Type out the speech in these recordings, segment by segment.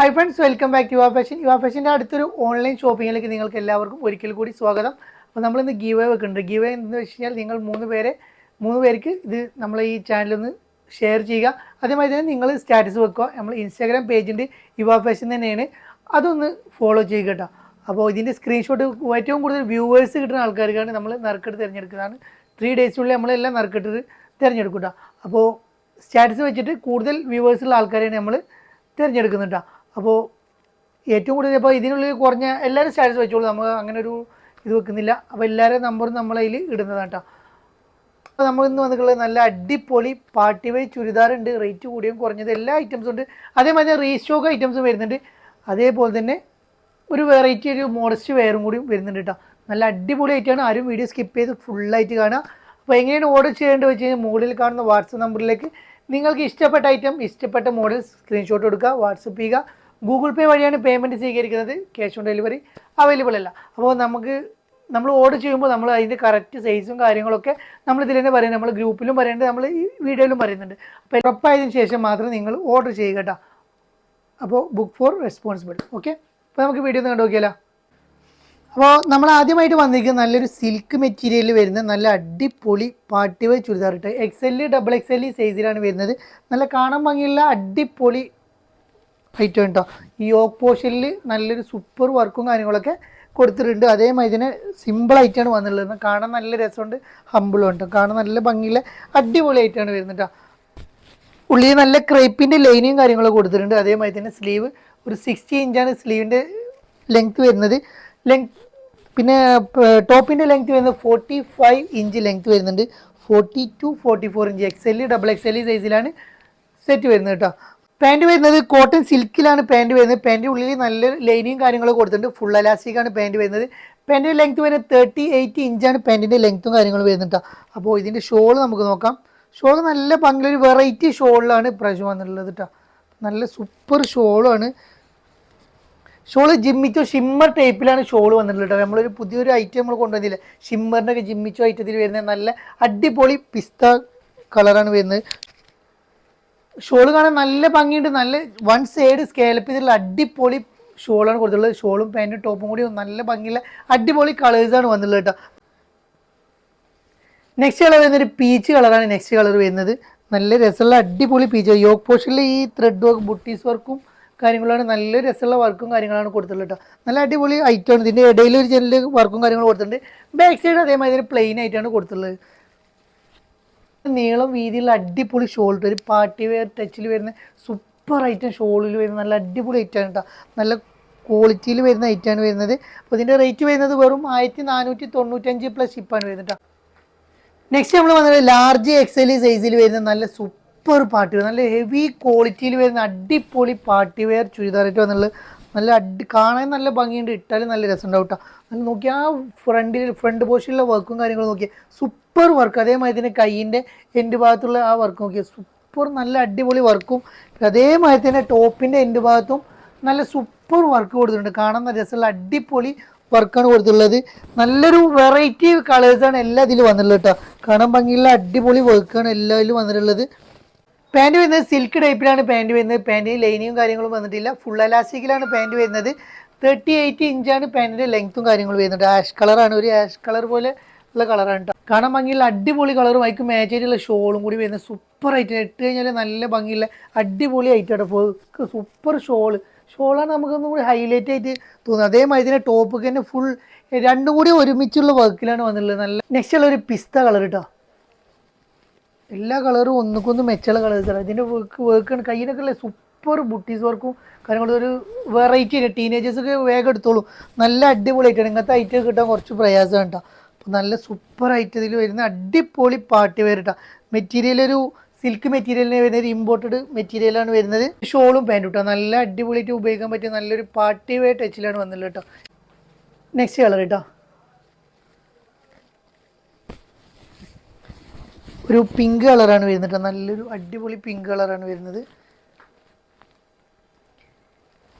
Hi friends welcome back Yuva fashion Yuva ഫാഷന്റെ അടുത്തൊരു online ഷോപ്പിങ്ങിലേക്ക് നിങ്ങൾക്ക് എല്ലാവർക്കും ഒരിക്കൽ കൂടി സ്വാഗതം. അപ്പോൾ നമ്മളിന്ന് ഗീവ് വെക്കുന്നുണ്ട്. ഗീവ് എന്ന് വെച്ച് കഴിഞ്ഞാൽ നിങ്ങൾ മൂന്ന് പേരെ മൂന്ന് പേർക്ക് ഇത് നമ്മൾ ഈ ചാനലൊന്ന് ഷെയർ ചെയ്യുക. അതേമാതിരി തന്നെ നിങ്ങൾ സ്റ്റാറ്റസ് വെക്കുക. നമ്മൾ ഇൻസ്റ്റാഗ്രാം പേജിന്റെ യുവ ഫാഷൻ തന്നെയാണ്. അതൊന്ന് ഫോളോ ചെയ്യുക കേട്ടോ. അപ്പോൾ ഇതിന്റെ സ്ക്രീൻഷോട്ട് ഏറ്റവും കൂടുതൽ വ്യൂവേഴ്സ് കിട്ടുന്ന ആൾക്കാർക്കാണ് നമ്മൾ നറുക്കെട്ട് തിരഞ്ഞെടുക്കുന്നതാണ്. ത്രീ ഡേയ്സിനുള്ളിൽ നമ്മളെല്ലാം നറുക്കെട്ട് തിരഞ്ഞെടുക്കും കേട്ടോ. അപ്പോൾ സ്റ്റാറ്റസ് വെച്ചിട്ട് കൂടുതൽ വ്യൂവേഴ്സ് ഉള്ള ആൾക്കാരെയാണ് നമ്മൾ തിരഞ്ഞെടുക്കുന്നുണ്ടോ അപ്പോൾ ഏറ്റവും കൂടുതൽ ഇപ്പോൾ ഇതിനുള്ളിൽ കുറഞ്ഞ എല്ലാവരും സ്റ്റാറ്റസ് വെച്ചോളൂ. നമ്മൾ അങ്ങനെ ഒരു ഇത് വെക്കുന്നില്ല. അപ്പോൾ എല്ലാവരും നമ്പറും നമ്മളതിൽ ഇടുന്നതാണ് കേട്ടോ അപ്പോൾ നമ്മൾ ഇന്ന് വന്നിട്ടുള്ളത് നല്ല അടിപൊളി പാർട്ടി വൈ ചുരിദാറുണ്ട് റേറ്റ് കൂടിയും കുറഞ്ഞത് എല്ലാ ഐറ്റംസും ഉണ്ട്. അതേമാതിരി റീസ്റ്റോക്ക് ഐറ്റംസും വരുന്നുണ്ട്. അതേപോലെ തന്നെ ഒരു വെറൈറ്റി ഒരു മോഡസ്റ്റ് വെയറും കൂടി വരുന്നുണ്ട് കേട്ടോ നല്ല അടിപൊളി ആയിട്ടാണ് ആരും വീഡിയോ സ്കിപ്പ് ചെയ്ത് ഫുള്ളായിട്ട് കാണുക അപ്പോൾ എങ്ങനെയാണ് ഓർഡർ ചെയ്യേണ്ടത് വെച്ച് കഴിഞ്ഞാൽ മുകളിൽ കാണുന്ന വാട്സപ്പ് നമ്പറിലേക്ക് നിങ്ങൾക്ക് ഇഷ്ടപ്പെട്ട ഐറ്റം ഇഷ്ടപ്പെട്ട മോഡൽ സ്ക്രീൻഷോട്ട് എടുക്കുക വാട്സപ്പ് ചെയ്യുക. ഗൂഗിൾ പേ വഴിയാണ് പേയ്മെന്റ് സ്വീകരിക്കുന്നത് ക്യാഷ് ഓൺ ഡെലിവറി അവൈലബിൾ അല്ല. അപ്പോൾ നമുക്ക് നമ്മൾ ഓർഡർ ചെയ്യുമ്പോൾ നമ്മൾ അതിന്റെ കറക്റ്റ് സൈസും കാര്യങ്ങളൊക്കെ നമ്മൾ ഇതിൽ തന്നെ പറയുന്നത്. നമ്മൾ ഗ്രൂപ്പിലും പറയുന്നുണ്ട് നമ്മൾ ഈ വീഡിയോയിലും പറയുന്നുണ്ട്. അപ്പോൾ ഉറപ്പായതിനു ശേഷം മാത്രം നിങ്ങൾ ഓർഡർ ചെയ്യുക കേട്ടോ. അപ്പോൾ ബുക്ക് ഫോർ റെസ്പോൺസിബിൾ ഓക്കെ അപ്പോൾ നമുക്ക് വീഡിയോ ഒന്ന് കണ്ടു നോക്കിയാലോ അപ്പോൾ നമ്മൾ ആദ്യമായിട്ട് വന്നിരിക്കുന്നത് നല്ലൊരു സിൽക്ക് മെറ്റീരിയലിൽ വരുന്ന നല്ല അടിപൊളി പാട്ടിവ ചുരിദാർ ഇട്ട്. X L double X L സൈസിലാണ് വരുന്നത്. നല്ല കാണാൻ ഭംഗിയുള്ള അടിപൊളി ഐറ്റം കേട്ടോ ഈ ഓക്ക് പോഷനിൽ നല്ലൊരു സൂപ്പർ വർക്കും കാര്യങ്ങളൊക്കെ കൊടുത്തിട്ടുണ്ട്. അതേമാതിരി തന്നെ സിമ്പിളായിട്ടാണ് വന്നിട്ടുള്ളത്. കാണാൻ നല്ല രസമുണ്ട്. ഹമ്പിളും ഉണ്ട്. കാണാൻ നല്ല ഭംഗിയുള്ള അടിപൊളി ആയിട്ടാണ് വരുന്നത് കേട്ടോ ഉള്ളിൽ നല്ല ക്രേപ്പിന്റെ ലൈനും കാര്യങ്ങളൊക്കെ കൊടുത്തിട്ടുണ്ട്. അതേമാതിരി തന്നെ സ്ലീവ് ഒരു സിക്സ്റ്റി ഇഞ്ചാണ് സ്ലീവിന്റെ ലെങ്ത് വരുന്നത്. ലെങ്ത് പിന്നെ ടോപ്പിന്റെ ലെങ്ത് വരുന്നത് ഫോർട്ടി ഫൈവ് ഇഞ്ച് ലെങ്ത് വരുന്നുണ്ട്. Forty two forty four inch X L double X L സൈസിലാണ് സെറ്റ് വരുന്നത് കേട്ടോ പാന്റ് വരുന്നത് കോട്ടൺ സിൽക്കിലാണ് പാന്റ് വരുന്നത്. പാന്റ് ഉള്ളിൽ നല്ല ലൈനിങ് കാര്യങ്ങളൊക്കെ കൊടുത്തിട്ടുണ്ട്. ഫുൾ അലാസ്റ്റിക്കാണ് പാന്റ് വരുന്നത്. പാന്റിന്റെ ലെങ്ത് വരുന്നത് തേർട്ടി എയ്റ്റ് ഇഞ്ചാണ് പാന്റിന്റെ ലെങ്ത്തും കാര്യങ്ങളും വരുന്നത് കേട്ടോ അപ്പോൾ ഇതിന്റെ ഷോൾ നമുക്ക് നോക്കാം. ഷോൾ നല്ല ഭംഗിയൊരു വെറൈറ്റി ഷോളിലാണ് ഇപ്രാവശ്യം വന്നിട്ടുള്ളത് കേട്ടോ നല്ല സൂപ്പർ ഷോളാണ് ഷോൾ ജിമ്മിച്ചോ ഷിമ്മർ ടൈപ്പിലാണ് ഷോൾ വന്നിട്ടുള്ളത് കേട്ടോ നമ്മളൊരു പുതിയൊരു ഐറ്റം നമ്മൾ കൊണ്ടുവന്നില്ല? ഷിമ്മറിന്റെ ഒക്കെ ജിമ്മിച്ചോ ഐറ്റത്തിൽ വരുന്ന നല്ല അടിപൊളി പിസ്ത കളറാണ് വരുന്നത്. ഷോൾ കാണാൻ നല്ല ഭംഗിയുണ്ട്. നല്ല വൺ സൈഡ് സ്കേലപ്പ് ചെയ്തിട്ടുള്ള അടിപൊളി ഷോളാണ് കൊടുത്തിട്ടുള്ളത്. ഷോളും പാന്റും ടോപ്പും കൂടി നല്ല ഭംഗിയുള്ള അടിപൊളി കളേഴ്സാണ് വന്നിട്ടുള്ളത് കേട്ടോ. നെക്സ്റ്റ് കളർ വരുന്നൊരു പീച്ച് കളറാണ് നെക്സ്റ്റ് കളർ വരുന്നത് നല്ല രസമുള്ള അടിപൊളി പീച്ച് യോഗ് പോഷനിൽ ഈ ത്രെഡ് വർക്ക് ബുട്ടീസ് വർക്കും കാര്യങ്ങളാണ്. നല്ല രസമുള്ള വർക്കും കാര്യങ്ങളാണ് കൊടുത്തിട്ടുള്ളത് കേട്ടോ. നല്ല അടിപൊളി ഐറ്റമാണ് ഇതിന്റെ ഇടയിൽ ഒരു ജനൽ വർക്കും കാര്യങ്ങളും കൊടുത്തിട്ടുണ്ട്. ബാക്ക് സൈഡ് അതേമാതിരി പ്ലെയിൻ ആയിട്ടാണ് കൊടുത്തിട്ടുള്ളത്. നീളം വീതിയുള്ള അടിപൊളി ഷോൾഡർ ഒരു പാർട്ടി വെയർ ടച്ചിൽ വരുന്ന സൂപ്പർ ഐറ്റം ഷോളിൽ വരുന്ന നല്ല അടിപൊളി ഐറ്റമാണ് കേട്ടോ നല്ല ക്വാളിറ്റിയിൽ വരുന്ന ഐറ്റമാണ് വരുന്നത്. അപ്പോൾ ഇതിന്റെ റേറ്റ് വരുന്നത് വെറും ആയിരത്തി നാനൂറ്റി തൊണ്ണൂറ്റഞ്ച് പ്ലസ് ഷിപ്പാണ് വരുന്നത് കേട്ടോ നെക്സ്റ്റ് നമ്മൾ വന്നത് ലാർജ് എക്സൽ സൈസിൽ വരുന്ന നല്ല സൂപ്പർ പാർട്ടി വെയർ നല്ല ഹെവി ക്വാളിറ്റിയിൽ വരുന്ന അടിപൊളി പാർട്ടി വെയർ ചുരിദാറായിട്ട് വന്നുള്ളത് നല്ല അടി കാണാൻ നല്ല ഭംഗിയുണ്ട് ഇട്ടാലും നല്ല രസമുണ്ടാവും കേട്ടോ അങ്ങനെ നോക്കി ആ ഫ്രണ്ടിൽ ഫ്രണ്ട് പോർഷനിലെ വർക്കും കാര്യങ്ങളും നോക്കിയാൽ സൂപ്പർ വർക്ക് അതേമാതിരി തന്നെ കൈയിന്റെ എന്റെ ഭാഗത്തുള്ള ആ വർക്ക് നോക്കിയാൽ സൂപ്പർ നല്ല അടിപൊളി വർക്കും അതേമാതിരി തന്നെ ടോപ്പിന്റെ എന്റെ ഭാഗത്തും നല്ല സൂപ്പർ വർക്ക് കൊടുത്തിട്ടുണ്ട്. കാണാൻ നല്ല രസമുള്ള അടിപൊളി വർക്കാണ് കൊടുത്തിട്ടുള്ളത്. നല്ലൊരു വെറൈറ്റി കളേഴ്സാണ് എല്ലാ ഇതിലും വന്നിട്ടുള്ളത് കേട്ടോ കാണാൻ ഭംഗിയുള്ള അടിപൊളി വർക്കാണ് എല്ലാത്തിലും വന്നിട്ടുള്ളത്. പാന്റ് വരുന്നത് സിൽക്ക് ടൈപ്പിലാണ് പാന്റ് വരുന്നത്. പാന്റിന് ലൈനിങ്ങും കാര്യങ്ങളും വന്നിട്ടില്ല. ഫുൾ അലാസ്റ്റിക്കിലാണ് പാന്റ് വരുന്നത്. തേർട്ടി എയ്റ്റ് ഇഞ്ചാണ് പാന്റിന്റെ ലെങ്ത്തും കാര്യങ്ങളും വരുന്നത്. ആഷ് കളറാണ് ഒരു ആഷ് കളർ പോലെ ഉള്ള കളറാണ് കേട്ടോ കാണാൻ ഭംഗിയുള്ള അടിപൊളി കളറും അതിക്ക് മാച്ച് ആയിട്ടുള്ള ഷോളും കൂടി വരുന്നത്. സൂപ്പർ ആയിട്ട് ഇട്ട് കഴിഞ്ഞാൽ നല്ല ഭംഗിയുള്ള അടിപൊളി ആയിട്ട് കേട്ടോ സൂപ്പർ ഷോൾ ഷോളാണ് നമുക്കൊന്നും കൂടി ഹൈലൈറ്റ് ആയിട്ട് തോന്നുന്നത്. അതേമാതിരി തന്നെ ടോപ്പ് തന്നെ ഫുൾ രണ്ടും കൂടി ഒരുമിച്ചുള്ള വർക്കിലാണ് വന്നിട്ടുള്ളത്. നല്ല നെക്സ്റ്റ് ഉള്ള ഒരു പിസ്ത കളർ കേട്ടോ എല്ലാ കളറും ഒന്നുക്കൊന്നും മെച്ചുള്ള കളേഴ്സാണ് ഇതിന്റെ വർക്ക് വർക്കാണ് കയ്യിനൊക്കെ സൂപ്പർ ബുട്ടീസ് വർക്കും കാര്യങ്ങളും ഒരു വെറൈറ്റി ആണ് ടീനേജേഴ്സൊക്കെ വേഗം എടുത്തോളൂ. നല്ല അടിപൊളിയായിട്ടാണ്. ഇങ്ങനത്തെ ഐറ്റം കിട്ടാൻ കുറച്ച് പ്രയാസമാണ് കേട്ടോ അപ്പോൾ നല്ല സൂപ്പർ ഐറ്റത്തിൽ വരുന്ന അടിപൊളി പാട്ട് വെയർ കേട്ടോ മെറ്റീരിയൽ ഒരു സിൽക്ക് മെറ്റീരിയലിന് വരുന്ന ഒരു ഇമ്പോർട്ടഡ് മെറ്റീരിയലാണ് വരുന്നത്. ഷോളും പാന്റും കേട്ടോ നല്ല അടിപൊളിയായിട്ട് ഉപയോഗിക്കാൻ പറ്റിയ നല്ലൊരു പാർട്ടി വേ ടച്ചിലാണ് വന്നുള്ളത് കേട്ടോ നെക്സ്റ്റ് കളർ കേട്ടോ ഒരു പിങ്ക് കളറാണ് വരുന്നത് നല്ലൊരു അടിപൊളി പിങ്ക് കളറാണ് വരുന്നത്.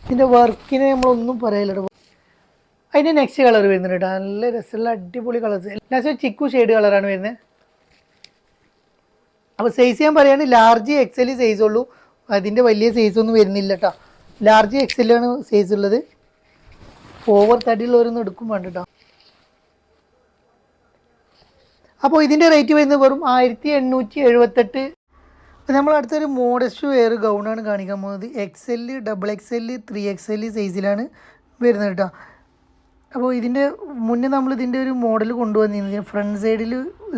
ഇതിന്റെ വർക്കിനെ നമ്മളൊന്നും പറയില്ല ട്ടോ. അതിന്റെ നെക്സ്റ്റ് കളർ വരുന്നുണ്ട് കേട്ടോ നല്ല രസമുള്ള അടിപൊളി കളേഴ്സ് ലാസ്റ്റ് ചിക്കു ഷെയ്ഡ് കളറാണ് വരുന്നത്. അപ്പോൾ സൈസ് ഞാൻ പറയുകയാണ് ലാർജ് എക്സൽ സൈസ് ഉള്ളൂ. അതിന്റെ വലിയ സൈസൊന്നും വരുന്നില്ല കേട്ടോ ലാർജ് എക്സലാണ് സൈസ് ഉള്ളത്. ഓവർ തടിയുള്ളവരൊന്നും എടുക്കും വേണ്ട കേട്ടോ അപ്പോൾ ഇതിന്റെ റേറ്റ് വരുന്നത് വെറും ആയിരത്തി എണ്ണൂറ്റി എഴുപത്തെട്ട് അപ്പോൾ നമ്മൾ അടുത്തൊരു മോഡസ്റ്റ് വെയർ ഗൗണാണ് കാണിക്കാൻ പോകുന്നത്. X L double X L three X L സൈസിലാണ് വരുന്നത് കേട്ടോ അപ്പോൾ ഇതിന്റെ മുന്നേ നമ്മൾ ഇതിന്റെ ഒരു മോഡൽ കൊണ്ടുവന്നിരുന്നു. ഫ്രണ്ട് സൈഡിൽ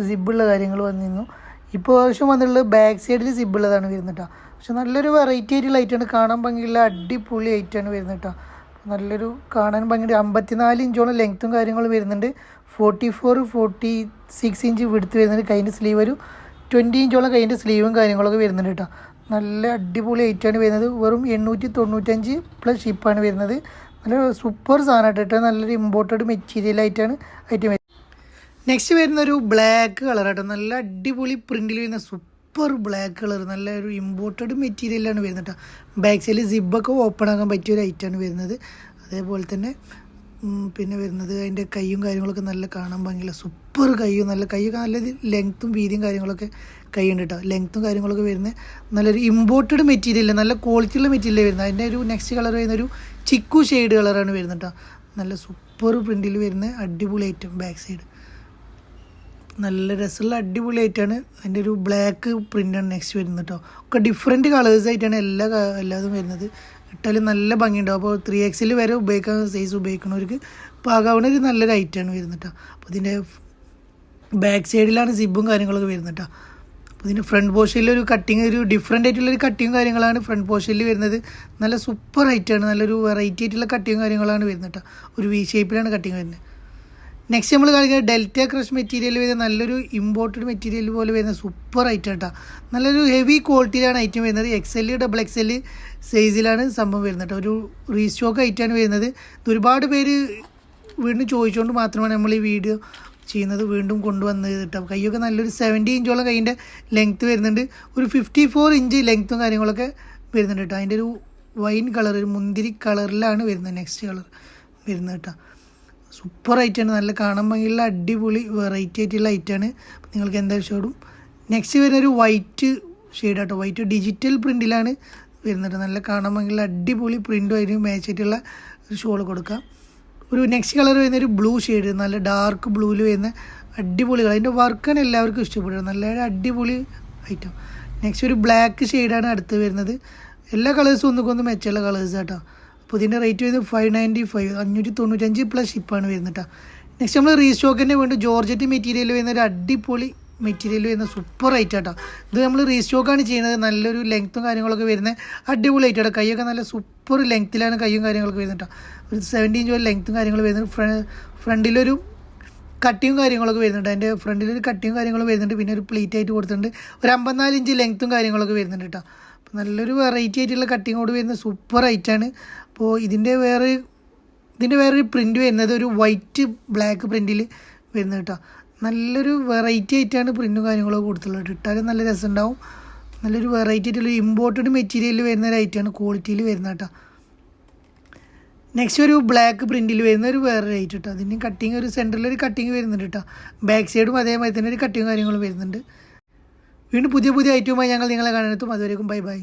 സിബുള്ള കാര്യങ്ങൾ വന്നിരുന്നു. ഇപ്പോൾ ആവശ്യം വന്നിട്ടുള്ളത് ബാക്ക് സൈഡിൽ സിബുള്ളതാണ് വരുന്നത് കേട്ടോ പക്ഷെ നല്ലൊരു വെറൈറ്റി ആയിട്ടുള്ള ഐറ്റമാണ് കാണാൻ ഭംഗിയുള്ള അടിപൊളി ഐറ്റമാണ് വരുന്നത് കേട്ടോ നല്ലൊരു കാണാൻ ഭംഗിയുണ്ട്. അമ്പത്തിനാല് ഇഞ്ചോളം ലെങ്ത്തും കാര്യങ്ങളും വരുന്നുണ്ട്. Forty four forty six inch വിടുത്ത് വരുന്നുണ്ട്. കൈന്റെ സ്ലീവ് ഒരു ട്വന്റി ഇഞ്ചോളം കൈന്റെ സ്ലീവും കാര്യങ്ങളൊക്കെ വരുന്നുണ്ട് കേട്ടോ. നല്ല അടിപൊളി ഐറ്റാണ് വരുന്നത്. വെറും എണ്ണൂറ്റി തൊണ്ണൂറ്റഞ്ച് പ്ലസ് ഷിപ്പാണ് വരുന്നത്. നല്ല സൂപ്പർ സാധനമായിട്ട് കേട്ടോ. നല്ലൊരു ഇമ്പോർട്ടഡ് മെറ്റീരിയൽ ആയിട്ടാണ് ഐറ്റം വരുന്നത്. നെക്സ്റ്റ് വരുന്നൊരു ബ്ലാക്ക് കളർ കേട്ടോ നല്ല അടിപൊളി പ്രിന്റിൽ വരുന്ന സൂപ്പർ ബ്ലാക്ക് കളർ നല്ല ഒരു ഇമ്പോർട്ടഡ് മെറ്റീരിയലാണ് വരുന്നത് കേട്ടോ ബാക്ക് സൈഡിൽ സിബൊക്കെ ഓപ്പൺ ആക്കാൻ പറ്റിയ ഒരു ഐറ്റമാണ് വരുന്നത്. അതേപോലെ തന്നെ പിന്നെ വരുന്നത് അതിന്റെ കൈയും കാര്യങ്ങളൊക്കെ നല്ല കാണാൻ ഭംഗിയുള്ള സൂപ്പർ കൈയും നല്ല കൈയൊക്കെ നല്ല ലെങ്ത്തും വീതിയും കാര്യങ്ങളൊക്കെ കൈ ഉണ്ട് കേട്ടോ ലെങ്ത്തും കാര്യങ്ങളൊക്കെ വരുന്നത് നല്ലൊരു ഇമ്പോർട്ടഡ് മെറ്റീരിയൽ നല്ല ക്വാളിറ്റിയുള്ള മെറ്റീരിയൽ വരുന്നത്. അതിന്റെ ഒരു നെക്സ്റ്റ് കളർ വരുന്ന ഒരു ചിക്കു ഷെയ്ഡ് കളറാണ് വരുന്നത് കേട്ടോ നല്ല സൂപ്പർ പ്രിന്റിൽ വരുന്ന അടിപൊളി ഐറ്റം ബാക്ക് സൈഡ് നല്ല രസമുള്ള അടിപൊളി ആയിട്ടാണ് അതിന്റെ ഒരു ബ്ലാക്ക് പ്രിന്റാണ് നെക്സ്റ്റ് വരുന്നത് കേട്ടോ ഒക്കെ ഡിഫറെന്റ് കളേഴ്സായിട്ടാണ് എല്ലാ എല്ലാതും വരുന്നത്. ഇട്ടാലും നല്ല ഭംഗിയുണ്ടാവും. അപ്പോൾ ത്രീ എക്സിൽ വരെ ഉപയോഗിക്കാൻ സൈസ് ഉപയോഗിക്കുന്നവർക്ക് പാകാവുന്ന ഒരു നല്ലൊരു ഐറ്റമാണ് വരുന്നത് കേട്ടോ അപ്പോൾ ഇതിന്റെ ബാക്ക് സൈഡിലാണ് സിബും കാര്യങ്ങളൊക്കെ വരുന്നത് കേട്ടോ അപ്പോൾ ഇതിന്റെ ഫ്രണ്ട് പോർഷനിൽ ഒരു കട്ടിങ് ഒരു ഡിഫറെന്റ് ആയിട്ടുള്ളൊരു കട്ടിങ്ങും കട്ടിങ് കാര്യങ്ങളാണ് ഫ്രണ്ട് പോർഷനിൽ വരുന്നത്. നല്ല സൂപ്പർ ഐറ്റാണ് നല്ലൊരു വെറൈറ്റി ആയിട്ടുള്ള കട്ടിങ്ങും കാര്യങ്ങളാണ് വരുന്നത് കേട്ടോ ഒരു വി ഷേപ്പിലാണ് കട്ടിങ് വരുന്നത്. നെക്സ്റ്റ് നമ്മൾ കാണിക്കുന്നത് ഡെൽറ്റ ക്രഷ് മെറ്റീരിയൽ വരുന്ന നല്ലൊരു ഇമ്പോർട്ടഡ് മെറ്റീരിയൽ പോലെ വരുന്ന സൂപ്പർ ഐറ്റം കേട്ടോ നല്ലൊരു ഹെവി ക്വാളിറ്റിയിലാണ് ഐറ്റം വരുന്നത്. X L double X L സൈസിലാണ് സംഭവം വരുന്നത് ഒരു റീസ്റ്റോക്ക് ഐറ്റമാണ് വരുന്നത്. ഒരുപാട് പേര് വീണ്ടും ചോദിച്ചുകൊണ്ട് മാത്രമാണ് നമ്മൾ ഈ വീഡിയോ ചെയ്യുന്നത്. വീണ്ടും കൊണ്ടുവന്നത് കേട്ടോ കൈയൊക്കെ നല്ലൊരു സെവന്റി ഇഞ്ചോളം കൈയിന്റെ ലെങ്ത്ത് വരുന്നുണ്ട്. ഒരു ഫിഫ്റ്റി ഫോർ ഇഞ്ച് ലെങ്ത്തും കാര്യങ്ങളൊക്കെ വരുന്നുണ്ട് കേട്ടോ അതിന്റെ ഒരു വൈൻ കളർ ഒരു മുന്തിരി കളറിലാണ് വരുന്നത്. നെക്സ്റ്റ് കളർ വരുന്നത് കേട്ടോ സൂപ്പർ ഐറ്റാണ് നല്ല കാണാൻ ഭംഗിയുള്ള അടിപൊളി വെറൈറ്റി ആയിട്ടുള്ള ഐറ്റാണ് നിങ്ങൾക്ക് എന്താ ഇഷ്ടപ്പെടും നെക്സ്റ്റ് വരുന്നൊരു വൈറ്റ് ഷെയ്ഡ് ആട്ടോ. വൈറ്റ് ഡിജിറ്റൽ പ്രിന്റിലാണ് വരുന്നത്. നല്ല കാണാൻ ഭംഗിയുള്ള അടിപൊളി പ്രിന്റും അതിന് മാച്ച് ആയിട്ടുള്ള ഒരു ഷോൾ കൊടുക്കാം. ഒരു നെക്സ്റ്റ് കളർ വരുന്നൊരു ബ്ലൂ ഷെയ്ഡ് നല്ല ഡാർക്ക് ബ്ലൂവിൽ വരുന്ന അടിപൊളി കളർ അതിന്റെ വർക്കാണ് എല്ലാവർക്കും ഇഷ്ടപ്പെടുക നല്ല അടിപൊളി ഐറ്റം നെക്സ്റ്റ് ഒരു ബ്ലാക്ക് ഷെയ്ഡാണ് അടുത്ത് വരുന്നത്. എല്ലാ കളേഴ്സും ഒന്നുകൊന്ന് മെച്ചമുള്ള കളേഴ്സ് കേട്ടോ അപ്പോൾ ഇതിന്റെ റേറ്റ് വരുന്നത് ഫൈവ് നയന്റി ഫൈവ് അഞ്ഞൂറ്റി തൊണ്ണൂറ്റഞ്ച് പ്ലസ് ഷിപ്പാണ് വരുന്നത് കേട്ടോ നെക്സ്റ്റ് നമ്മൾ റീസ്റ്റോക്കിന്റെ വേണ്ടി ജോർജറ്റ് മെറ്റീരിയൽ വരുന്ന ഒരു അടിപൊളി മെറ്റീരിയൽ വരുന്ന സൂപ്പർ ഐറ്റം കേട്ടോ ഇത് നമ്മൾ റീസ്റ്റോക്കാണ് ചെയ്യുന്നത്. നല്ലൊരു ലെങ്ത്തും കാര്യങ്ങളൊക്കെ വരുന്ന അടിപൊളി ഐറ്റം കേട്ടോ കൈയൊക്കെ നല്ല സൂപ്പർ ലെങ്ത്തിലാണ് കൈയും കാര്യങ്ങളൊക്കെ വരുന്നത് കേട്ടോ ഒരു സെവന്റി ഇഞ്ച് വരെ ലെങ്ത്തും കാര്യങ്ങളും വരുന്നത് ഫ്ര ഫ്രണ്ടിലൊരു കട്ടിയും കാര്യങ്ങളൊക്കെ വരുന്നുണ്ട്. അതിന്റെ ഫ്രണ്ടിലൊരു കട്ടിയും കാര്യങ്ങളും വരുന്നുണ്ട്. പിന്നെ ഒരു പ്ലേറ്റ് ആയിട്ട് കൊടുത്തിട്ടുണ്ട്. ഒരു അമ്പത്തിനാല് ഇഞ്ച് ലെങ്ത്തും കാര്യങ്ങളൊക്കെ വരുന്നുണ്ട് കേട്ടോ നല്ലൊരു വെറൈറ്റി ആയിട്ടുള്ള കട്ടിങ് കട്ടിങ്ങോട് വരുന്ന സൂപ്പർ ഐറ്റാണ് അപ്പോൾ ഇതിന്റെ വേറെ ഇതിന്റെ വേറൊരു പ്രിന്റ് വരുന്നത് ഒരു വൈറ്റ് ബ്ലാക്ക് പ്രിന്റിൽ വരുന്നത് കേട്ടോ നല്ലൊരു വെറൈറ്റി ആയിട്ടാണ് പ്രിന്റും കാര്യങ്ങളൊക്കെ കൊടുത്തുള്ളത് ഇട്ടാലും നല്ല രസമുണ്ടാവും നല്ലൊരു വെറൈറ്റി ആയിട്ടുള്ള ഇമ്പോർട്ടഡ് മെറ്റീരിയൽ വരുന്ന ഒരു ഐറ്റമാണ് ക്വാളിറ്റിയിൽ വരുന്നത് കേട്ടോ നെക്സ്റ്റ് ഒരു ബ്ലാക്ക് പ്രിന്റിൽ വരുന്ന ഒരു വേറെ ഐറ്റം കേട്ടോ അതിന്റെ കട്ടിങ് ഒരു സെന്ററിൽ ഒരു കട്ടിങ് വരുന്നുണ്ട് കേട്ടോ ബാക്ക് സൈഡും അതേമാതിരി തന്നെ ഒരു കട്ടിങ് കാര്യങ്ങളും വരുന്നുണ്ട്. വീണ്ടും പുതിയ പുതിയ ഐറ്റവുമായി ഞങ്ങൾ നിങ്ങളെ കാണാനെത്തും അതുവരേക്കും ബൈ ബൈ